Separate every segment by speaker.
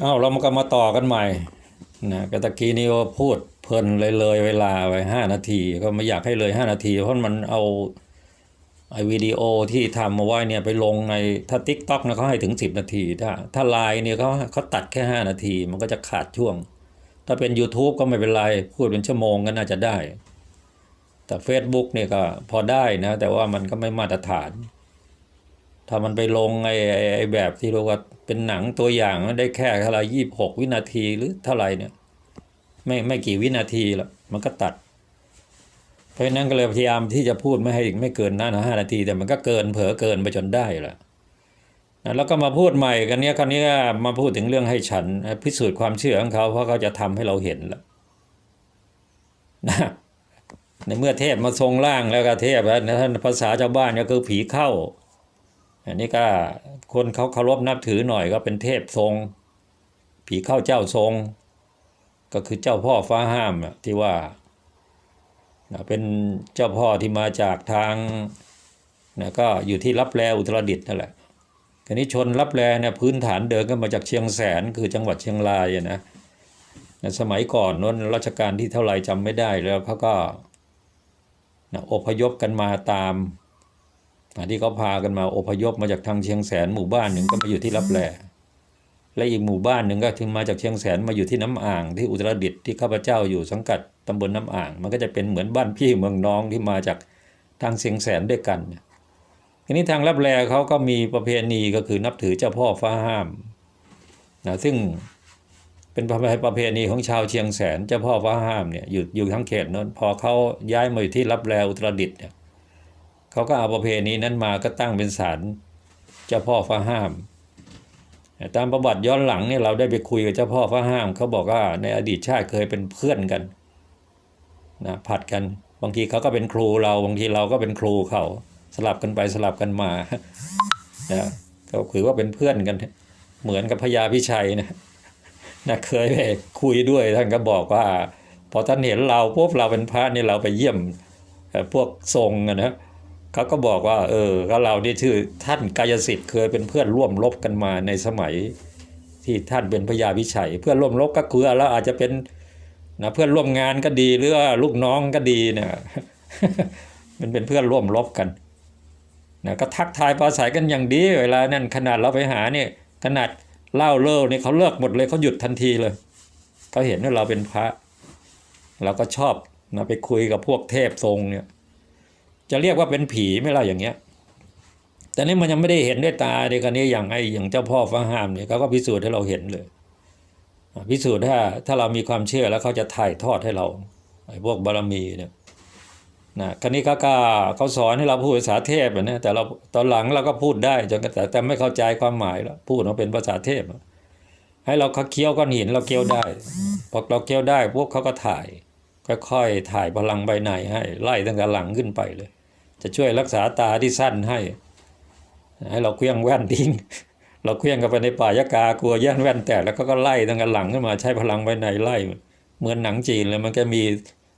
Speaker 1: เอาเรามาก็มาต่อกันใหม่นะก็ตะกี้นี้ว่าพูดเพลินเลยเลยเวลาไปห้านาที ก็ไม่อยากให้เลยห้านาที เพราะมันเอาไอวิดีโอที่ทำมาไว้เนี่ยไปลงในถ้า t ิ k t o k นะเขาให้ถึงสิบนาที ถ้าถ้าไลน์เนี่ยเขาเขาตัดแค่ห้านาที มันก็จะขาดช่วง ถ้าเป็น YouTube ก็ไม่เป็นไร พูดเป็นชั่วโมงก็น่าจะได้ แต่ Facebook เนี่ยก็พอได้นะ แต่ว่ามันก็ไม่มาตรฐาน ถ้ามันไปลงไอ้ไอ้ไอ้แบบที่เรียกว่าเป็นหนังตัวอย่างได้แค่เท่าไรยี่หกวินาทีหรือเท่าไรเนี่ย ไม่ไม่กี่วินาทีหรอกมันก็ตัด เพราะนั้นก็เลยพยายามที่จะพูดไม่ให้ไม่เกินนั้นห้านาที แต่มันก็เกินเผลอเกินไปจนได้ละแล้วก็มาพูดใหม่กันเนี้ยคราวนี้ก็มาพูดถึงเรื่องให้ฉัน พิสูจน์ความเชื่อของเขาเพราะเขาจะทำให้เราเห็นแล้วนะในเมื่อเทพมาทรงร่างแล้วก็เทพแล้วท่านภาษาชาวบ้านก็คือผีเข้า อันนี้ก็คนเขาเคารพนับถือหน่อยก็เป็นเทพทรง ผีเข้าเจ้าทรง ก็คือเจ้าพ่อฟ้าห้ามที่ว่าเป็นเจ้าพ่อที่มาจากทางนะก็อยู่ที่รับแลอุตรดิตถ์นั่นแหละทีนี้ชนรับแลเนี่ยพื้นฐานเดิมก็มาจากเชียงแสนคือจังหวัดเชียงรายนะนะสมัยก่อนนั้นรัชกาลที่เท่าไหร่จำไม่ได้แล้วเขาก็นะอพยพกันมาตาม ที่เขาพากันมาอพยพมาจากทางเชียงแสนหมู่บ้านหนึ่งก็มาอยู่ที่รับแลและอีกหมู่บ้านหนึ่งก็ถึงมาจากเชียงแสนมาอยู่ที่น้ำอ่างที่อุตรดิตถ์ที่ข้าพเจ้าอยู่สังกัดตำบลน้ำอ่าง มันก็จะเป็นเหมือนบ้านพี่เมืองน้องที่มาจากทางเชียงแสนด้วยกันทีนี้ทางรับแลเขาก็มีประเพณีก็คือนับถือเจ้าพ่อฟ้าห้ามนะซึ่งเป็นประเพณีของชาวเชียงแสนเจ้าพ่อฟ้าห้ามเนี่ยอยู่อยู่ทั้งเขตนั้นพอเขาย้ายมาอยู่ที่รับแลอุตรดิตถ์เนี่ย เขาก็เอาประเพณีนั้นมาก็ตั้งเป็นศาลเจ้าพ่อฟ้าห้าม ตามประวัติย้อนหลังเนี่ยเราได้ไปคุยกับเจ้าพ่อฟ้าห้าม เขาบอกว่าในอดีตชาติเคยเป็นเพื่อนกันนะผัดกันบางทีเขาก็เป็นครูเราบางทีเราก็เป็นครูเขาสลับกันไปสลับกันมานะก็คือว่าเป็นเพื่อนกัน เหมือนกับพญาพิชัยนะนะเคยไปคุยด้วยท่านก็บอกว่า พอท่านเห็นเราปุ๊บเราเป็นพระนี่เราไปเยี่ยมพวกทรงนะ เขาก็บอกว่า เออก็เรานี่ชื่อท่านกายสิทธิ์เคยเป็นเพื่อนร่วมรบกันมาในสมัยที่ท่านเป็นพญาวิชัย เพื่อนร่วมรบก็คือเราอาจจะเป็นนะเพื่อนร่วมงานก็ดีหรือว่าลูกน้องก็ดีเนี่ยมันเป็นเพื่อนร่วมรบกันนะก็ทักทายปราศัยกันอย่างดีเวลานั่นขนาดเราไปหาเนี่ยขนาดเล่าเล่าเนี่ยเขาเลิกหมดเลยเขาหยุดทันทีเลยเขาเห็นว่าเราเป็นพระ เราก็ชอบนะไปคุยกับพวกเทพทรงเนี่ย จะเรียกว่าเป็นผีไม่เล่ะอย่างเงี้ย แต่นี่มันยังไม่ได้เห็นด้วยตาในกรณีอย่างไอ้อย่างเจ้าพ่อฟ้าห้ามเนี่ยเขาก็พิสูจน์ให้เราเห็นเลยพิสูจน์ถ้าถ้าเรามีความเชื่อแล้วเขาจะถ่ายทอดให้เราไอ้พวกบารมีเนี่ยนะคราวนี้เขาก็เขาสอนให้เราพูดภาษาเทพนะแต่เราตอนหลังเราก็พูดได้จนกระทั่แต่ไม่เข้าใจความหมายแล้วพูดมาเป็นภาษาเทพให้เราเขาเคี้ยวก้อนหินเราเคี้ยวได้พอเราเคี้ยวได้พวกเขาก็ถ่ายค่อยๆถ่ายพลังใบในให้ไล่ตั้งแต่หลังขึ้นไปเลย จะช่วยรักษาตาที่สั้นให้ ให้เราเคลี้ยงแว่นทิ้ง เราเคลี้ยงกันไปในป่ายากากลัวแย่นแว่นแตกแล้วก็ก็ไล่ตั้งแต่หลังขึ้นมาใช้พลังใบในไล่ เหมือนหนังจีนเลยมันก็มี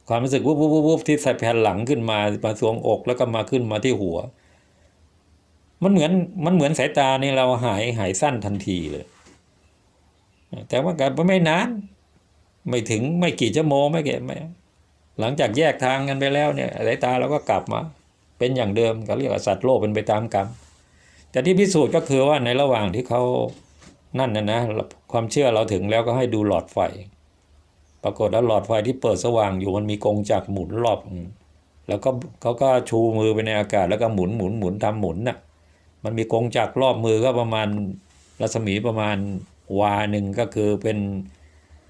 Speaker 1: ความรู้สึกวุบวุบวุบวุบที่ใส่แผ่นหลังขึ้นมามาสวงอกแล้วก็มาขึ้นมาที่หัว มันเหมือนมันเหมือนสายตานี่เราหายหายสั้นทันทีเลย แต่ว่าการไม่นานไม่ถึงไม่กี่ชั่วโมงไม่เกี่ไม่หลังจากแยกทางกันไปแล้วเนี่ยสายตาเราก็กลับมา เป็นอย่างเดิมเขาเรียกว่าสัตว์โลกเป็นไปตามกรรม แต่ที่พิสูจน์ก็คือว่าในระหว่างที่เขานั่นนะนะความเชื่อเราถึงแล้วก็ให้ดูหลอดไฟ ปรากฏว่าหลอดไฟที่เปิดสว่างอยู่มันมีกงจักรหมุนรอบ แล้วก็เขาก็ชูมือไปในอากาศแล้วก็หมุนหมุนหมุนทำหมุนน่ะมันมีกงจักรรอบมือก็ประมาณรัศมีประมาณวาหนึ่งก็คือเป็น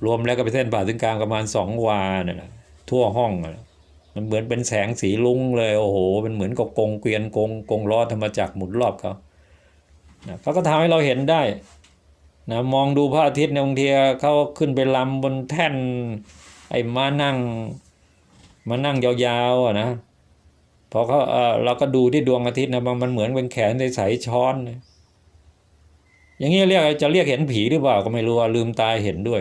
Speaker 1: รวมแล้วก็เป็นเส้นผ่าศูนย์กลางประมาณสองวาเนี่ยนะทั่วห้องอะ มันเหมือนเป็นแสงสีลุ้งเลยโอ้โหมันเหมือนกับกงเกวียนกงกงล้อธรรมจักรหมุนรอบเขานะเขาก็ทำให้เราเห็นได้นะมองดูพระอาทิตย์ในยบางทียเขาขึ้นไปลำบนแท่น ไอ้มานั่งมานั่งยาวๆอะนะพอเขาเออเราก็ดูที่ดวงอาทิตย์นะมันมันเหมือนเป็นแขนใสๆช้อน อย่างนี้เรียกจะเรียกเห็นผีหรือเปล่าก็ไม่รู้ลืมตาเห็นด้วย